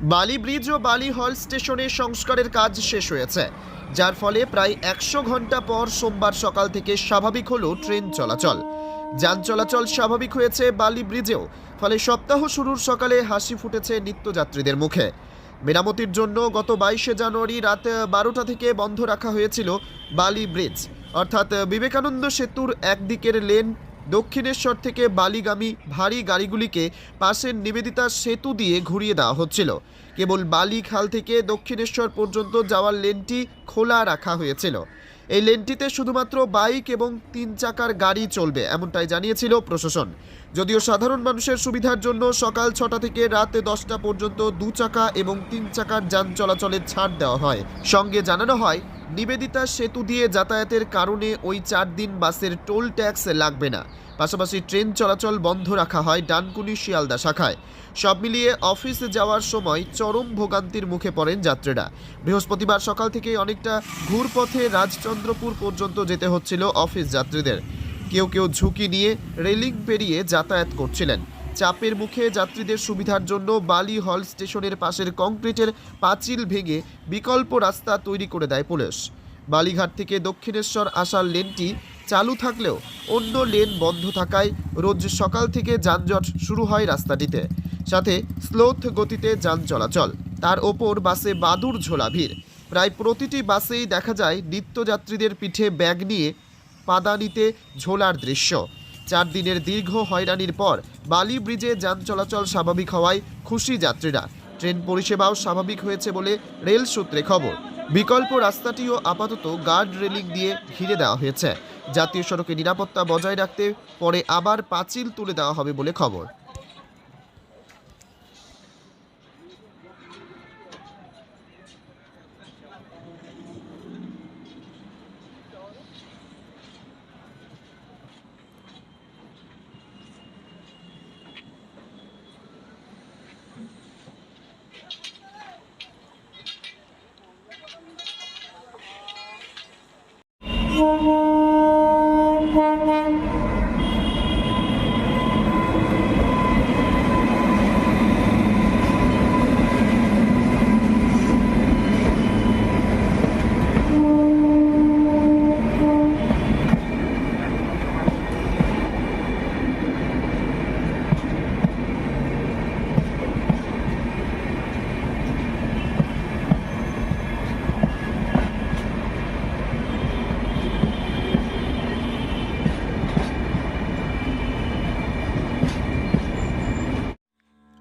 বালি ব্রিজ ও বালি হল স্টেশনে সংস্কারের কাজ শেষ হয়েছে, যার ফলে প্রায় একশো ঘণ্টা পর সোমবার সকাল থেকে স্বাভাবিক হলো ট্রেন চলাচল। যান চলাচল স্বাভাবিক হয়েছে বালি ব্রিজেও, ফলে সপ্তাহ শুরুর সকালে হাসি ফুটেছে নিত্যযাত্রীদের মুখে। মেরামতির জন্য গত বাইশে জানুয়ারি রাত বারোটা থেকে বন্ধ রাখা হয়েছিল বালি ব্রিজ। অর্থাৎ বিবেকানন্দ সেতুর একদিকের লেন দক্ষিণেশ্বর থেকে বালিগামী ভারী গাড়িগুলিকে পাশের নিবেদিতা সেতু দিয়ে ঘুরিয়ে দেওয়া হচ্ছিল। কেবল বালি খাল থেকে দক্ষিণেশ্বর পর্যন্ত যাওয়ার লেনটি খোলা রাখা হয়েছিল। এই লেনটিতে শুধুমাত্র বাইক এবং তিন চাকার গাড়ি চলবে, এমনটাই জানিয়েছিল প্রশাসন। যদিও সাধারণ মানুষের সুবিধার জন্য সকাল ছটা থেকে রাত দশটা পর্যন্ত দু চাকা এবং তিন চাকার যান চলাচলের ছাড় দেওয়া হয়। সঙ্গে জানানো হয় নিবেদিতা সেতু দিয়ে যাতায়াতের কারণে ওই চার দিন বাসের টোল ট্যাক্স লাগবে না। পাশাপাশি ট্রেন চলাচল বন্ধ রাখা হয় ডানকুনি শিয়ালদা শাখায়। সব মিলিয়ে অফিস যাওয়ার সময় চরম ভোগান্তির মুখে পড়েন যাত্রীরা। বৃহস্পতিবার সকাল থেকে অনেকটা ঘুরপথে রাজচন্দ্রপুর পর্যন্ত যেতে হচ্ছিল অফিস যাত্রীদের। কেউ কেউ ঝুঁকি নিয়ে রেলিং পেরিয়ে যাতায়াত করছিলেন। চাপের মুখে যাত্রীদের সুবিধার জন্য বালি হল স্টেশনের পাশের কংক্রিটের পাঁচিল ভেঙে বিকল্প রাস্তা তৈরি করে দেয় পুলিশ। বালিঘাট থেকে দক্ষিণেশ্বর আসার লেনটি চালু থাকলেও অন্য লেন বন্ধ থাকায় রোজ সকাল থেকে যানজট শুরু হয় রাস্তাটিতে। সাথে স্লোথ গতিতে যান চলাচল। তার ওপর বাসে বাদুর ঝোলা ভিড়। প্রায় প্রতিটি বাসেই দেখা যায় নিত্যযাত্রীদের পিঠে ব্যাগ নিয়ে পাদানিতে ঝোলার দৃশ্য। চার দিনের দীর্ঘ হয়রানির পর বালি ব্রিজে যান চলাচল স্বাভাবিক হওয়ায় খুশি যাত্রীরা। ট্রেন পরিষেবাও স্বাভাবিক হয়েছে বলে রেল সূত্রে খবর। বিকল্প রাস্তাটিও আপাতত গার্ড রেলিং দিয়ে ঘিরে দেওয়া হয়েছে। জাতীয় সড়কে নিরাপত্তা বজায় রাখতে পরে আবার পাঁচিল তুলে দেওয়া হবে বলে খবর।